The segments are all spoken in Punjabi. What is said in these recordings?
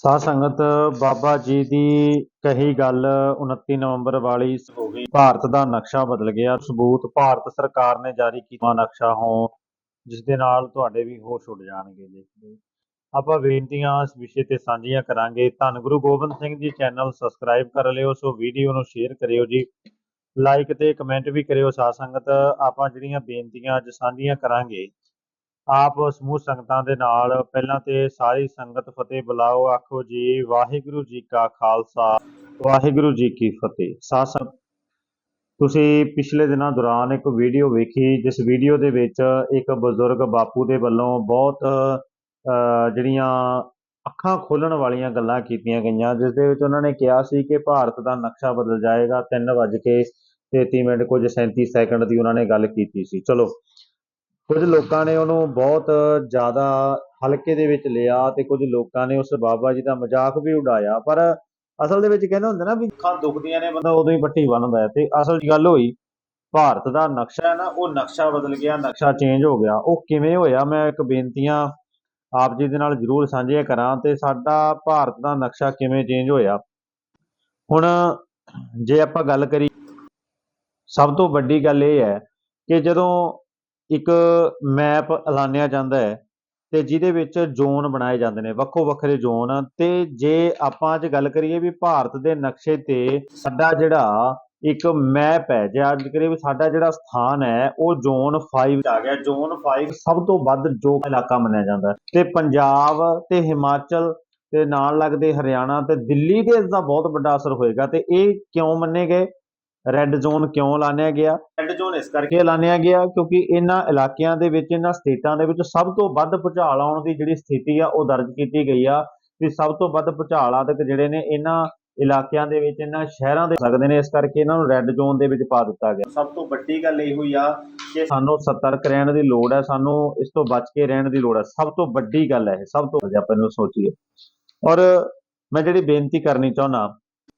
ਸਾਧ ਸੰਗਤ, ਬਾਬਾ ਜੀ ਦੀ ਕਹੀ ਗੱਲ 29 ਨਵੰਬਰ ਵਾਲੀ ਹੋ ਗਈ। ਭਾਰਤ ਦਾ ਨਕਸ਼ਾ ਬਦਲ ਗਿਆ। ਸਬੂਤ ਭਾਰਤ ਸਰਕਾਰ ਨੇ ਜਾਰੀ ਕੀਤਾ ਨਕਸ਼ਾ ਹੋ ਜਿਸ ਦੇ ਨਾਲ ਤੁਹਾਡੇ ਵੀ ਹੋਸ਼ ਉੱਡ ਜਾਣਗੇ ਦੇਖਦੇ। ਆਪਾਂ ਬੇਨਤੀਆਂ ਇਸ ਵਿਸ਼ੇ ਤੇ ਸਾਂਝੀਆਂ ਕਰਾਂਗੇ। ਧੰਨ ਗੁਰੂ ਗੋਬਿੰਦ ਸਿੰਘ ਜੀ, ਚੈਨਲ ਸਬਸਕ੍ਰਾਈਬ ਕਰ ਲਿਓ, ਸੋ ਵੀਡੀਓ ਨੂੰ ਸ਼ੇਅਰ ਕਰਿਓ ਜੀ। ਲਾਈਕ ਤੇ ਕਮੈਂਟ ਵੀ ਕਰਿਓ ਸਾਧ ਸੰਗਤ। ਆਪਾਂ ਜਿਹੜੀਆਂ ਬੇਨਤੀਆਂ ਅੱਜ ਸਾਂਝੀਆਂ ਕਰਾਂਗੇ ਆਪ ਸਮੂਹ ਸੰਗਤਾਂ ਦੇ ਨਾਲ ਪਹਿਲਾਂ ਤੇ ਸਾਰੀ ਸੰਗਤ ਫਤਿਹ ਬੁਲਾਓ ਆਖੋ ਜੀ ਵਾਹਿਗੁਰੂ ਜੀ ਕਾ ਖਾਲਸਾ ਵਾਹਿਗੁਰੂ ਜੀ ਕੀ ਫਤਿਹ। ਸਾਧ ਤੁਸੀਂ ਪਿਛਲੇ ਦਿਨਾਂ ਦੌਰਾਨ ਇੱਕ ਵੀਡੀਓ ਵੇਖੀ ਜਿਸ ਵੀਡੀਓ ਦੇ ਵਿੱਚ ਇੱਕ ਬਜ਼ੁਰਗ ਬਾਪੂ ਦੇ ਵੱਲੋਂ ਬਹੁਤ ਅਹ, ਜਿਹੜੀਆਂ ਅੱਖਾਂ ਖੋਲਣ ਵਾਲੀਆਂ ਗੱਲਾਂ ਕੀਤੀਆਂ ਗਈਆਂ ਜਿਸ ਦੇ ਵਿੱਚ ਉਹਨਾਂ ਨੇ ਕਿਹਾ ਸੀ ਕਿ ਭਾਰਤ ਦਾ ਨਕਸ਼ਾ ਬਦਲ ਜਾਏਗਾ 3:33 ਮਿੰਟ ਕੁਝ 37 ਸੈਕਿੰਡ ਦੀ ਉਹਨਾਂ ਨੇ ਗੱਲ ਕੀਤੀ ਸੀ। ਚਲੋ ਕੁਝ ਲੋਕਾਂ ਨੇ ਉਹਨੂੰ ਬਹੁਤ ਜ਼ਿਆਦਾ ਹਲਕੇ ਦੇ ਵਿੱਚ ਲਿਆ ਤੇ ਕੁਝ ਲੋਕਾਂ ਨੇ ਉਸ ਬਾਬਾ ਜੀ ਦਾ ਮਜ਼ਾਕ ਵੀ ਉਡਾਇਆ। ਪਰ ਅਸਲ ਦੇ ਵਿੱਚ ਕਹਿੰਦੇ ਹੁੰਦਾ ਨਾ ਵੀ ਅੱਖਾਂ ਦੁਖਦੀਆਂ ਨੇ, ਬੰਦਾ ਉਦੋਂ ਹੀ ਪੱਟੀ ਬੰਨਦਾ ਹੈ ਤੇ ਅਸਲ 'ਚ ਗੱਲ ਹੋਈ, ਭਾਰਤ ਦਾ ਨਕਸ਼ਾ ਹੈ ਨਾ, ਉਹ ਨਕਸ਼ਾ ਬਦਲ ਗਿਆ, ਨਕਸ਼ਾ ਚੇਂਜ ਹੋ ਗਿਆ। ਉਹ ਕਿਵੇਂ ਹੋਇਆ? ਮੈਂ ਇੱਕ ਬੇਨਤੀਆਂ ਆਪ ਜੀ ਦੇ ਨਾਲ ਜ਼ਰੂਰ ਸਾਂਝੀਆਂ ਕਰਾਂ ਤੇ ਸਾਡਾ ਭਾਰਤ ਦਾ ਨਕਸ਼ਾ ਕਿਵੇਂ ਚੇਂਜ ਹੋਇਆ? ਹੁਣ ਜੇ ਆਪਾਂ ਗੱਲ ਕਰੀ ਸਭ ਤੋਂ ਵੱਡੀ ਗੱਲ ਇਹ ਹੈ ਕਿ ਜਦੋਂ ਇੱਕ ਮੈਪ ਐਲਾਨਿਆ ਜਾਂਦਾ ਹੈ ਤੇ ਜਿਹਦੇ ਵਿੱਚ ਜ਼ੋਨ ਬਣਾਏ ਜਾਂਦੇ ਨੇ, ਵੱਖੋ ਵੱਖਰੇ ਜ਼ੋਨ ਤੇ ਜੇ ਆਪਾਂ ਅੱਜ ਗੱਲ ਕਰੀਏ ਵੀ ਭਾਰਤ ਦੇ ਨਕਸ਼ੇ ਤੇ ਸਾਡਾ ਜਿਹੜਾ ਇੱਕ ਮੈਪ ਹੈ, ਜੇ ਅੱਜ ਕਰੀਏ ਵੀ ਸਾਡਾ ਜਿਹੜਾ ਸਥਾਨ ਹੈ, ਉਹ ਜ਼ੋਨ 5 ਆ ਗਿਆ। ਜ਼ੋਨ 5 ਸਭ ਤੋਂ ਵੱਧ ਜੋ ਇਲਾਕਾ ਮੰਨਿਆ ਜਾਂਦਾ ਹੈ। ਤੇ ਪੰਜਾਬ ਤੇ ਹਿਮਾਚਲ ਤੇ ਨਾਲ ਲੱਗਦੇ ਹਰਿਆਣਾ ਤੇ ਦਿੱਲੀ ਦੇ ਇਸ ਦਾ ਬਹੁਤ ਵੱਡਾ ਅਸਰ ਹੋਏਗਾ ਤੇ ਇਹ ਕਿਉਂ ਮੰਨੇ ਗਏ? ਰੈੱਡ ਜ਼ੋਨ ਕਿਉਂ ਐਲਾਨਿਆ ਗਿਆ? ਰੈੱਡ ਜ਼ੋਨ ਇਸ ਕਰਕੇ ਐਲਾਨਿਆ ਗਿਆ? ਕਿਉਂਕਿ ਇਹਨਾਂ ਇਲਾਕਿਆਂ ਦੇ ਵਿੱਚ ਇਹਨਾਂ ਸਟੇਟਾਂ ਦੇ ਵਿੱਚ ਸਭ ਤੋਂ ਵੱਧ ਭੂਚਾਲ ਆਉਣ ਦੀ ਜਿਹੜੀ ਸਥਿਤੀ ਆ ਉਹ ਦਰਜ ਕੀਤੀ ਗਈ ਆ ਵੀ ਸਭ ਤੋਂ ਵੱਧ ਭੂਚਾਲ ਆਦਿਕ ਜਿਹੜੇ ਨੇ ਇਹਨਾਂ ਇਲਾਕਿਆਂ ਦੇ ਵਿੱਚ ਇਹਨਾਂ ਸ਼ਹਿਰਾਂ ਦੇ ਸਕਦੇ ਨੇ ਇਸ ਕਰਕੇ ਇਹਨਾਂ ਨੂੰ ਰੈੱਡ ਜ਼ੋਨ ਦੇ ਵਿੱਚ ਪਾ ਦਿੱਤਾ ਗਿਆ। ਸਭ ਤੋਂ ਵੱਡੀ ਗੱਲ ਇਹ ਹੋਈ ਆ ਕਿ ਸਾਨੂੰ ਸਤਰਕ ਰਹਿਣ ਦੀ ਲੋੜ ਹੈ ਸਾਨੂੰ ਇਸ ਤੋਂ ਬਚ ਕੇ ਰਹਿਣ ਦੀ ਲੋੜ ਹੈ ਸਭ ਤੋਂ ਵੱਡੀ ਗੱਲ ਹੈ ਇਹ ਸਭ ਤੋਂ ਆਪਾਂ ਇਹਨੂੰ ਸੋਚੀਏ। ਔਰ ਮੈਂ ਜਿਹੜੀ ਬੇਨਤੀ ਕਰਨੀ ਚਾਹੁੰਦਾ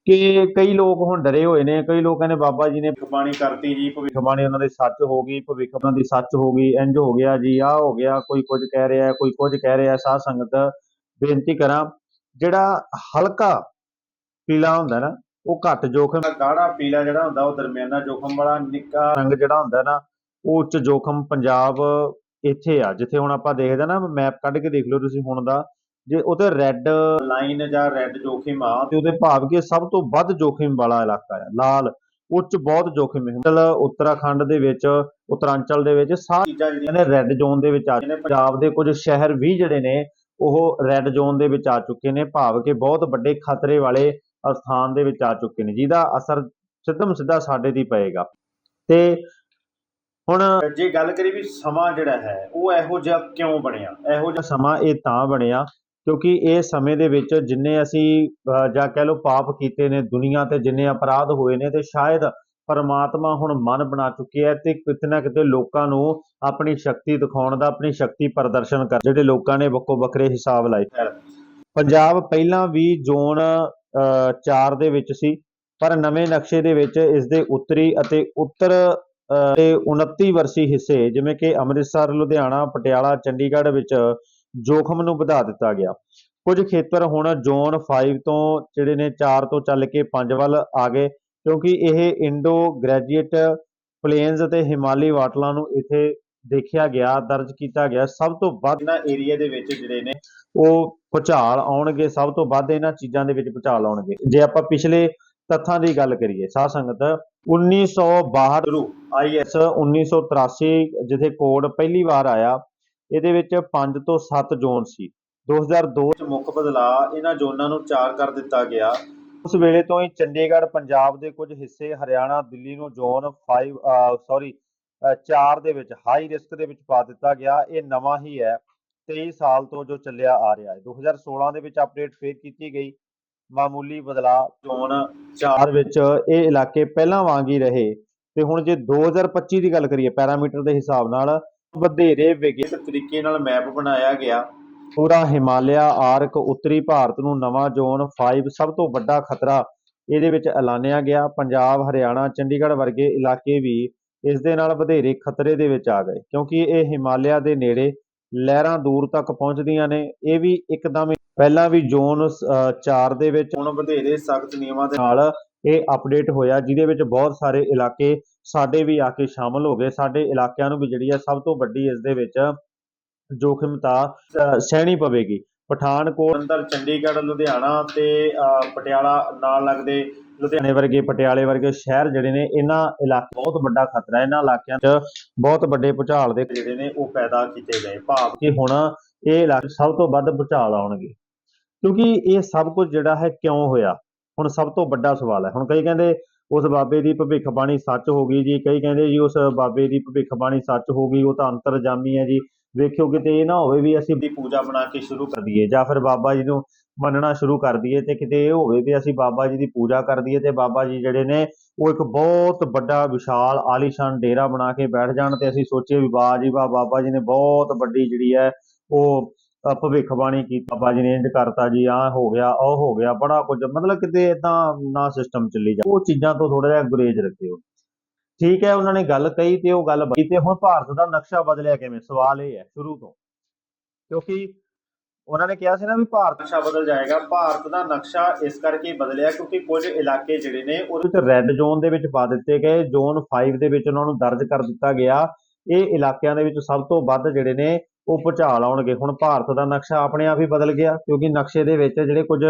ਕਿ ਕਈ ਲੋਕ ਹੁਣ ਡਰੇ ਹੋਏ ਨੇ, ਕਈ ਲੋਕ ਕਹਿੰਦੇ ਬਾਬਾ ਜੀ ਨੇ ਭਵਿੱਖਬਾਣੀ ਕਰਤੀ ਜੀ, ਭਵਿੱਖਬਾਣੀ ਉਹਨਾਂ ਦੀ ਸੱਚ ਹੋ ਗਈ ਭਵਿੱਖ ਉਹਨਾਂ ਦੀ ਸੱਚ ਹੋ ਗਈ ਇੰਜ ਹੋ ਗਿਆ ਜੀ, ਆਹ ਹੋ ਗਿਆ, ਕੋਈ ਕੁਝ ਕਹਿ ਰਿਹਾ, ਕੋਈ ਕੁਝ ਕਹਿ ਰਿਹਾ ਹੈ। ਸਾਧ ਸੰਗਤ ਬੇਨਤੀ ਕਰਾਂ, ਜਿਹੜਾ ਹਲਕਾ ਪੀਲਾ ਹੁੰਦਾ ਨਾ, ਉਹ ਘੱਟ ਜੋਖਮ, ਗਾੜਾ ਪੀਲਾ ਜਿਹੜਾ ਹੁੰਦਾ, ਉਹ ਦਰਮਿਆਨਾ ਜੋਖਮ ਵਾਲਾ, ਨਿੱਕਾ ਰੰਗ ਜਿਹੜਾ ਹੁੰਦਾ ਨਾ, ਉਹ ਉੱਚ ਜੋਖਮ ਪੰਜਾਬ ਇੱਥੇ ਆ, ਜਿੱਥੇ ਹੁਣ ਆਪਾਂ ਦੇਖਦੇ ਨਾ ਮੈਪ ਕੱਢ ਕੇ ਦੇਖ ਲਓ ਤੁਸੀਂ ਹੁਣ ਦਾ ਜੇ ਉਹਤੇ ਰੈੱਡ ਲਾਈਨ ਜਾਂ ਰੈੱਡ ਜੋਖਿਮ ਆ, ਤੇ ਉਹਦੇ ਭਾਵ ਕਿ ਸਭ ਤੋਂ ਵੱਧ ਜੋਖਿਮ ਵਾਲਾ ਇਲਾਕਾ ਹੈ ਲਾਲ, ਉੱਚ ਬਹੁਤ ਜੋਖਿਮ ਹੈ। ਹਿਮਾਚਲ ਉੱਤਰਾਖੰਡ ਦੇ ਵਿੱਚ, ਉਤਰਾਂਚਲ ਦੇ ਵਿੱਚ ਸਾਰੀ ਚੀਜ਼ਾਂ ਜਿਹੜੀਆਂ ਨੇ ਰੈੱਡ ਜ਼ੋਨ ਦੇ ਵਿੱਚ ਆ ਚੁੱਕੀਆਂ ਨੇ। ਪੰਜਾਬ ਦੇ ਕੁਝ ਸ਼ਹਿਰ ਵੀ ਜਿਹੜੇ ਨੇ, ਉਹ ਰੈੱਡ ਜ਼ੋਨ ਦੇ ਵਿੱਚ ਆ ਚੁੱਕੇ ਨੇ। ਭਾਵ ਕਿ ਬਹੁਤ ਵੱਡੇ ਖਤਰੇ ਵਾਲੇ ਸਥਾਨ ਦੇ ਵਿੱਚ ਆ ਚੁੱਕੇ ਨੇ, ਜਿਹਦਾ ਅਸਰ ਸਿੱਧਮ ਸਿੱਧਾ ਸਾਡੇ ਦੀ ਪਏਗਾ। ਤੇ ਹੁਣ ਜੇ ਗੱਲ ਕਰੀ ਵੀ ਸਮਾਂ ਜਿਹੜਾ ਹੈ, ਉਹ ਇਹੋ ਜਿਹਾ ਕਿਉਂ ਬਣਿਆ? ਇਹੋ ਜਿਹਾ ਸਮਾਂ ਇਹ ਤਾਂ ਬਣਿਆ ਕਿਉਂਕਿ ਇਹ ਸਮੇਂ ਦੇ ਵਿੱਚ ਜਿੰਨੇ ਅਸੀਂ ਜਾਂ ਕਹਿ ਲਓ ਪਾਪ ਕੀਤੇ ਨੇ ਦੁਨੀਆ ਤੇ ਜਿੰਨੇ ਅਪਰਾਧ ਹੋਏ ਨੇ ਤੇ ਸ਼ਾਇਦ ਪਰਮਾਤਮਾ ਹੁਣ ਮਨ ਬਣਾ ਚੁੱਕਿਆ ਹੈ ਤੇ ਕਿਤੇ ਨਾ ਕਿਤੇ ਲੋਕਾਂ ਨੂੰ ਆਪਣੀ ਸ਼ਕਤੀ ਦਿਖਾਉਣ ਦਾ ਆਪਣੀ ਸ਼ਕਤੀ ਪ੍ਰਦਰਸ਼ਨ ਕਰ ਜਿਹੜੇ ਲੋਕਾਂ ਨੇ ਵੱਖੋ ਵੱਖਰੇ ਹਿਸਾਬ ਲਾਏ। ਪੰਜਾਬ ਪਹਿਲਾਂ ਵੀ ਜ਼ੋਨ 4 ਦੇ ਵਿੱਚ ਸੀ ਪਰ ਨਵੇਂ ਨਕਸ਼ੇ ਦੇ ਵਿੱਚ ਇਸ ਦੇ ਉੱਤਰੀ ਅਤੇ ਉੱਤਰ ਅਹ, ਤੇ 29 ਵਰਸੀ ਹਿੱਸੇ ਜਿਵੇਂ ਕਿ ਅੰਮ੍ਰਿਤਸਰ ਲੁਧਿਆਣਾ ਪਟਿਆਲਾ ਚੰਡੀਗੜ੍ਹ ਵਿੱਚ ਜੋਖਮ ਨੂੰ ਵਧਾ ਦਿੱਤਾ ਗਿਆ। ਕੁਝ ਖੇਤਰ ਹੁਣ ਜ਼ੋਨ 5 ਤੋਂ ਜਿਹੜੇ ਨੇ 4 ਤੋਂ ਚੱਲ ਕੇ 5 ਵੱਲ ਆ ਗਏ, ਕਿਉਂਕਿ ਇਹ ਇੰਡੋ ਗ੍ਰੈਜੂਏਟ ਪਲੇਨਸ ਅਤੇ ਹਿਮਾਲੀ ਵਾਟਲਾਂ ਨੂੰ ਇੱਥੇ ਦੇਖਿਆ ਗਿਆ, ਦਰਜ ਕੀਤਾ ਗਿਆ। ਸਭ ਤੋਂ ਵੱਧ ਇਹਨਾਂ ਏਰੀਆ ਦੇ ਵਿੱਚ ਜਿਹੜੇ ਨੇ ਉਹ ਭੁਚਾਲ ਆਉਣਗੇ, ਸਭ ਤੋਂ ਵੱਧ ਇਹਨਾਂ ਚੀਜ਼ਾਂ ਦੇ ਵਿੱਚ ਭੁਚਾਲ ਆਉਣਗੇ। ਜੇ ਆਪਾਂ ਪਿਛਲੇ ਤੱਥਾਂ ਦੀ ਗੱਲ ਕਰੀਏ, ਸਾਧ ਸੰਗਤ 1962 ਰੂ ਆਈਐਸ 1983 ਜਿੱਥੇ ਕੋਡ ਪਹਿਲੀ ਵਾਰ ਆਇਆ ਇਹਦੇ ਵਿੱਚ 5 ਤੋਂ 7 ਜ਼ੋਨ ਸੀ। 2002 ਚ ਮੁੱਖ ਬਦਲਾਅ ਇਹਨਾਂ ਜ਼ੋਨਾਂ ਨੂੰ 4 ਕਰ ਦਿੱਤਾ ਗਿਆ। ਉਸ ਵੇਲੇ ਤੋਂ ਹੀ ਚੰਡੀਗੜ੍ਹ, ਪੰਜਾਬ ਦੇ ਕੁਝ ਹਿੱਸੇ, ਹਰਿਆਣਾ, ਦਿੱਲੀ ਨੂੰ ਜ਼ੋਨ 5 ਸੌਰੀ 4 ਦੇ ਵਿੱਚ ਹਾਈ ਰਿਸਕ ਦੇ ਵਿੱਚ ਪਾ ਦਿੱਤਾ ਗਿਆ। ਇਹ ਨਵਾਂ ਹੀ ਹੈ। 23 ਸਾਲ ਤੋਂ ਜੋ ਚੱਲਿਆ ਆ ਰਿਹਾ ਹੈ। 2016 ਦੇ ਵਿੱਚ ਅਪਡੇਟ ਫੇਰ ਕੀਤੀ ਗਈ। ਮਾਮੂਲੀ ਬਦਲਾਅ ਜ਼ੋਨ 4 ਵਿੱਚ ਇਹ ਇਲਾਕੇ ਪਹਿਲਾਂ ਵਾਂਗ ਹੀ ਰਹੇ। ਤੇ ਹੁਣ ਜੇ 2025 ਦੀ ਗੱਲ ਕਰੀਏ, ਪੈਰਾਮੀਟਰ ਦੇ ਹਿਸਾਬ ਨਾਲ ਵਧੇਰੇ ਵਿਗਿਤ ਤਰੀਕੇ ਨਾਲ ਮੈਪ ਬਣਾਇਆ ਗਿਆ। ਪੂਰਾ ਹਿਮਾਲਿਆ, ਆਰਕ, ਉੱਤਰੀ ਭਾਰਤ ਨੂੰ ਨਵਾਂ ਜ਼ੋਨ 5 ਸਭ ਤੋਂ ਵੱਡਾ ਖਤਰਾ ਇਹਦੇ ਵਿੱਚ ਐਲਾਨਿਆ ਗਿਆ। ਪੰਜਾਬ, ਹਰਿਆਣਾ, ਚੰਡੀਗੜ੍ਹ ਵਰਗੇ ਇਲਾਕੇ ਵੀ ਇਸ ਦੇ ਨਾਲ ਵਧੇਰੇ ਖਤਰੇ ਦੇ ਵਿੱਚ ਆ ਗਏ ਕਿਉਂਕਿ ਇਹ ਹਿਮਾਲਿਆ ਦੇ ਨੇੜੇ ਲਹਿਰਾਂ ਦੂਰ ਤੱਕ ਪਹੁੰਚਦੀਆਂ ਨੇ। ਇਹ ਵੀ ਇੱਕਦਮ ਪਹਿਲਾਂ ਵੀ ਜ਼ੋਨ 4 ਦੇ ਵਿੱਚ ਹੁਣ ਵਧੇਰੇ ਸਖਤ ਨਿਯਮਾਂ ਦੇ ਨਾਲ ਇਹ ਅਪਡੇਟ ਹੋਇਆ ਜਿਹਦੇ ਵਿੱਚ ਬਹੁਤ ਸਾਰੇ ਇਲਾਕੇ ਸਾਡੇ ਵੀ ਆ ਕੇ ਸ਼ਾਮਲ ਹੋ ਗਏ। ਸਾਡੇ ਇਲਾਕਿਆਂ ਨੂੰ ਵੀ ਜਿਹੜੀ ਹੈ ਸਭ ਤੋਂ ਵੱਡੀ ਇਸ ਦੇ ਵਿੱਚ ਜੋਖਿਮਤਾ ਅ, ਸਹਿਣੀ ਪਵੇਗੀ। ਪਠਾਨਕੋਟ ਅੰਦਰ ਚੰਡੀਗੜ੍ਹ ਲੁਧਿਆਣਾ ਤੇ ਅ, ਪਟਿਆਲਾ ਨਾਲ ਲੱਗਦੇ ਲੁਧਿਆਣੇ ਵਰਗੇ ਪਟਿਆਲੇ ਵਰਗੇ ਸ਼ਹਿਰ ਜਿਹੜੇ ਨੇ ਇਹਨਾਂ ਇਲਾਕੇ ਬਹੁਤ ਵੱਡਾ ਖਤਰਾ ਇਹਨਾਂ ਇਲਾਕਿਆਂ 'ਚ ਬਹੁਤ ਵੱਡੇ ਭੂਚਾਲ ਦੇ ਜਿਹੜੇ ਨੇ ਉਹ ਪੈਦਾ ਕੀਤੇ ਗਏ। ਭਾਵ ਕਿ ਹੁਣ ਇਹ ਇਲਾਕੇ ਸਭ ਤੋਂ ਵੱਧ ਭੂਚਾਲ ਆਉਣਗੇ। ਕਿਉਂਕਿ ਇਹ ਸਭ ਕੁਝ ਜਿਹੜਾ ਹੈ ਕਿਉਂ ਹੋਇਆ? ਹੁਣ ਸਭ ਤੋਂ ਵੱਡਾ ਸਵਾਲ ਹੈ। ਹੁਣ ਕਈ ਕਹਿੰਦੇ ਉਸ ਬਾਬੇ ਦੀ ਭਵਿੱਖਬਾਣੀ ਸੱਚ ਹੋ ਗਈ ਜੀ, ਕਈ ਕਹਿੰਦੇ ਜੀ ਉਸ ਬਾਬੇ ਦੀ ਭਵਿੱਖਬਾਣੀ ਸੱਚ ਹੋ ਗਈ, ਉਹ ਤਾਂ ਅੰਤਰਜਾਮੀ ਹੈ ਜੀ। ਵੇਖਿਓ ਕਿਤੇ ਇਹ ਨਾ ਹੋਵੇ ਵੀ ਅਸੀਂ ਦੀ ਪੂਜਾ ਬਣਾ ਕੇ ਸ਼ੁਰੂ ਕਰ ਦਈਏ ਜਾਂ ਫਿਰ ਬਾਬਾ ਜੀ ਨੂੰ ਮੰਨਣਾ ਸ਼ੁਰੂ ਕਰ ਦਈਏ ਤੇ ਕਿਤੇ ਇਹ ਹੋਵੇ ਵੀ ਅਸੀਂ ਬਾਬਾ ਜੀ ਦੀ ਪੂਜਾ ਕਰ ਦਈਏ ਤੇ ਬਾਬਾ ਜੀ ਜਿਹੜੇ ਨੇ ਉਹ ਇੱਕ ਬਹੁਤ ਵੱਡਾ ਵਿਸ਼ਾਲ ਆਲੀਸ਼ਾਨ ਡੇਰਾ ਬਣਾ ਕੇ ਬੈਠ ਜਾਣ ਤੇ ਅਸੀਂ ਸੋਚੀਏ ਵੀ ਵਾਹ ਜੀ ਵਾਹ, ਬਾਬਾ ਜੀ ਨੇ ਬਹੁਤ ਵੱਡੀ ਜਿਹੜੀ ਹੈ ਉਹ ਭਵਿੱਖਬਾਣੀ ਕੀਤਾ ਬਾਬਾ ਨੇ ਇੰਜ ਕਰਤਾ ਜੀ, ਆਹ ਹੋ ਗਿਆ, ਉਹ ਹੋ ਗਿਆ, ਬੜਾ ਕੁਝ, ਮਤਲਬ ਕਿਤੇ ਇਦਾਂ ਨਾ ਸਿਸਟਮ ਚੱਲੀ ਜਾ ਉਹ ਚੀਜ਼ਾਂ ਤੋਂ ਥੋੜਾ ਜਿਹਾ ਗੁਰੇਜ਼ ਰੱਖਿਓ। ਠੀਕ ਹੈ, ਉਹਨਾਂ ਨੇ ਗੱਲ ਕਹੀ ਤੇ ਉਹ ਗੱਲ ਬਣੀ ਤੇ ਹੁਣ ਭਾਰਤ ਦਾ ਨਕਸ਼ਾ ਬਦਲਿਆ ਕਿਵੇਂ? ਸਵਾਲ ਇਹ ਹੈ, ਸ਼ੁਰੂ ਤੋਂ। ਕਿਉਂਕਿ ਉਹਨਾਂ ਨੇ ਕਿਹਾ ਸੀ ਨਾ ਵੀ ਭਾਰਤ ਨਕਸ਼ਾ ਬਦਲ ਜਾਏਗਾ, ਭਾਰਤ ਦਾ ਨਕਸ਼ਾ ਇਸ ਕਰਕੇ ਬਦਲਿਆ ਕਿਉਂਕਿ ਕੁਝ ਇਲਾਕੇ ਜਿਹੜੇ ਨੇ ਉਹਦੇ ਵਿੱਚ ਰੈੱਡ ਜ਼ੋਨ ਦੇ ਵਿੱਚ ਪਾ ਦਿੱਤੇ ਗਏ ਜ਼ੋਨ 5 ਦੇ ਵਿੱਚ ਉਹਨਾਂ ਨੂੰ ਦਰਜ ਕਰ ਦਿੱਤਾ ਗਿਆ। ਇਹ ਇਲਾਕਿਆਂ ਦੇ ਵਿੱਚ ਸਭ ਤੋਂ ਵੱਧ ਜਿਹੜੇ ਨੇ ਉਹ ਭੁਚਾਲ ਆਉਣਗੇ ਹੁਣ ਭਾਰਤ ਦਾ ਨਕਸ਼ਾ ਆਪਣੇ ਆਪ ਹੀ ਬਦਲ ਗਿਆ, ਕਿਉਂਕਿ ਨਕਸ਼ੇ ਦੇ ਵਿੱਚ ਜਿਹੜੇ ਕੁਝ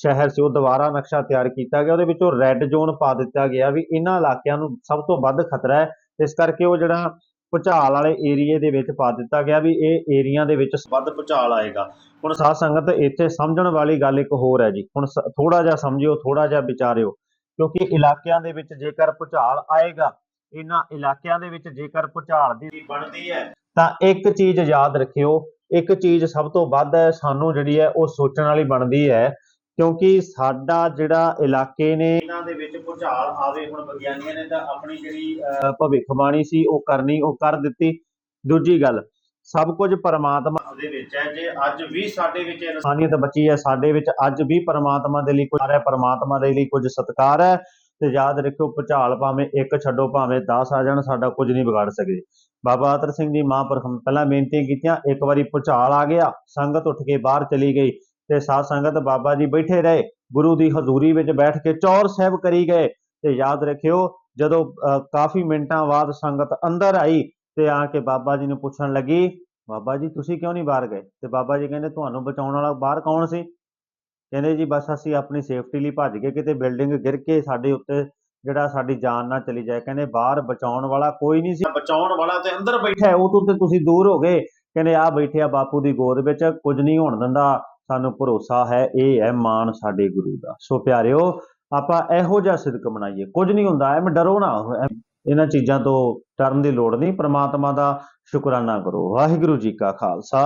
ਸ਼ਹਿਰ ਸੀ, ਉਹ ਦੁਬਾਰਾ ਨਕਸ਼ਾ ਤਿਆਰ ਕੀਤਾ ਗਿਆ। ਉਹਦੇ ਵਿੱਚ ਉਹ ਰੈੱਡ ਜ਼ੋਨ ਪਾ ਦਿੱਤਾ ਗਿਆ ਵੀ ਇਹਨਾਂ ਇਲਾਕਿਆਂ ਨੂੰ ਸਭ ਤੋਂ ਵੱਧ ਖਤਰਾ ਹੈ। ਇਸ ਕਰਕੇ ਉਹ ਜਿਹੜਾ ਭੁਚਾਲ ਵਾਲੇ ਏਰੀਏ ਦੇ ਵਿੱਚ ਪਾ ਦਿੱਤਾ ਗਿਆ ਵੀ ਇਹ ਏਰੀਆ ਦੇ ਵਿੱਚ ਵੱਧ ਭੁਚਾਲ ਆਏਗਾ। ਹੁਣ ਸਾਧ ਸੰਗਤ, ਇੱਥੇ ਸਮਝਣ ਵਾਲੀ ਗੱਲ ਇੱਕ ਹੋਰ ਹੈ ਜੀ। ਹੁਣ ਥੋੜਾ ਜਿਹਾ ਸਮਝਿਓ ਥੋੜਾ ਜਿਹਾ ਵਿਚਾਰਿਓ। ਕਿਉਂਕਿ ਇਲਾਕਿਆਂ ਦੇ ਵਿੱਚ ਜੇਕਰ ਭੁਚਾਲ ਆਏਗਾ ਇਹਨਾਂ ਇਲਾਕਿਆਂ ਦੇ ਵਿੱਚ ਜੇਕਰ ਭੁਚਾਲ ਦੀ ਬਣਦੀ ਹੈ ਤਾਂ ਇੱਕ ਚੀਜ਼ ਯਾਦ ਰੱਖਿਓ ਇੱਕ ਚੀਜ਼ ਸਭ ਤੋਂ ਵੱਧ ਸਾਨੂੰ ਜਿਹੜੀ ਹੈ ਉਹ ਸੋਚਣ ਵਾਲੀ ਬਣਦੀ ਹੈ ਕਿਉਂਕਿ ਸਾਡਾ ਜਿਹੜਾ ਇਲਾਕੇ ਨੇ ਇਹਨਾਂ ਦੇ ਵਿੱਚ ਭੁਚਾਲ ਆਵੇ ਹੁਣ ਵਿਗਿਆਨੀਆਂ ਨੇ ਤਾਂ ਆਪਣੀ ਜਿਹੜੀ ਅਹ, ਭਵਿੱਖਬਾਣੀ ਸੀ ਉਹ ਕਰਨੀ ਉਹ ਕਰ ਦਿੱਤੀ। ਦੂਜੀ ਗੱਲ ਸਭ ਕੁਝ ਪਰਮਾਤਮਾ ਦੇ ਵਿੱਚ ਹੈ ਜੇ ਅੱਜ ਵੀ ਸਾਡੇ ਵਿੱਚ ਇਨਸਾਨੀਅਤ ਬਚੀ ਹੈ ਸਾਡੇ ਵਿੱਚ ਅੱਜ ਵੀ ਪਰਮਾਤਮਾ ਦੇ ਲਈ ਕੁਝ ਹੈ ਪਰਮਾਤਮਾ ਦੇ ਲਈ ਕੁਝ ਸਤਿਕਾਰ ਹੈ ਤੇ ਯਾਦ ਰੱਖਿਓ ਭੁਚਾਲ ਭਾਵੇਂ ਇੱਕ ਛੱਡੋ ਭਾਵੇਂ 10 ਆ ਜਾਣ ਸਾਡਾ ਕੁਝ ਨਹੀਂ ਵਿਗਾੜ ਸਕਦੇ ਬਾਬਾ ਆਤਰ ਸਿੰਘ ਜੀ ਮਹਾਂਪੁਰਖ ਨੇ ਪਹਿਲਾਂ ਬੇਨਤੀ ਕੀਤੀਆਂ ਇੱਕ ਵਾਰੀ ਭੁਚਾਲ ਆ ਗਿਆ ਸੰਗਤ ਉੱਠ ਕੇ ਬਾਹਰ ਚਲੀ ਗਈ ਤੇ ਸਾਧ ਸੰਗਤ ਬਾਬਾ ਜੀ ਬੈਠੇ ਰਹੇ ਗੁਰੂ ਦੀ ਹਜ਼ੂਰੀ ਵਿੱਚ ਬੈਠ ਕੇ ਚੌਰ ਸਾਹਿਬ ਕਰੀ ਗਏ ਤੇ ਯਾਦ ਰੱਖਿਓ ਜਦੋਂ ਅ, ਕਾਫੀ ਮਿੰਟਾਂ ਬਾਅਦ ਸੰਗਤ ਅੰਦਰ ਆਈ ਤੇ ਆ ਕੇ ਬਾਬਾ ਜੀ ਨੂੰ ਪੁੱਛਣ ਲੱਗੀ ਬਾਬਾ ਜੀ ਤੁਸੀਂ ਕਿਉਂ ਨਹੀਂ ਬਾਹਰ ਗਏ? ਤੇ ਬਾਬਾ ਜੀ ਕਹਿੰਦੇ ਤੁਹਾਨੂੰ ਬਚਾਉਣ ਵਾਲਾ ਬਾਹਰ ਕੌਣ ਸੀ? ਕਹਿੰਦੇ ਜੀ ਬਸ ਅਸੀਂ ਆਪਣੀ ਸੇਫਟੀ ਲਈ ਭੱਜ ਗਏ ਕਿਤੇ ਬਿਲਡਿੰਗ ਗਿਰ ਕੇ ਸਾਡੇ ਉੱਤੇ ਜਿਹੜਾ ਸਾਡੀ ਜਾਨ ਨਾ ਚਲੀ ਜਾਏ, ਕਹਿੰਦੇ ਬਾਹਰ ਬਚਾਉਣ ਵਾਲਾ ਕੋਈ ਨਹੀਂ ਸੀ। ਬਚਾਉਣ ਵਾਲਾ ਤੇ ਅੰਦਰ ਬੈਠਾ ਉਹ ਤੋਂ ਤੇ ਤੁਸੀਂ ਦੂਰ ਹੋ ਗਏ। ਕਹਿੰਦੇ ਆ ਬੈਠੇ ਆ ਬਾਪੂ ਦੀ ਗੋਦ ਵਿੱਚ, ਕੁਝ ਨਹੀਂ ਹੋਣ ਦਿੰਦਾ। ਸਾਨੂੰ ਭਰੋਸਾ ਹੈ, ਇਹ ਹੈ ਮਾਨ ਸਾਡੇ ਗੁਰੂ ਦਾ। ਸੋ ਪਿਆਰਿਓ, ਆਪਾਂ ਇਹੋ ਜਿਹਾ ਸਿਦਕ ਬਣਾਈਏ ਕੁਝ ਨਹੀਂ ਹੁੰਦਾ, ਐਵੇਂ ਡਰੋ ਨਾ। ਇਹਨਾਂ ਚੀਜ਼ਾਂ ਤੋਂ ਡਰਨ ਦੀ ਲੋੜ ਨਹੀਂ। ਪ੍ਰਮਾਤਮਾ ਦਾ ਸ਼ੁਕਰਾਨਾ ਕਰੋ। ਵਾਹਿਗੁਰੂ ਜੀ ਕਾ ਖਾਲਸਾ।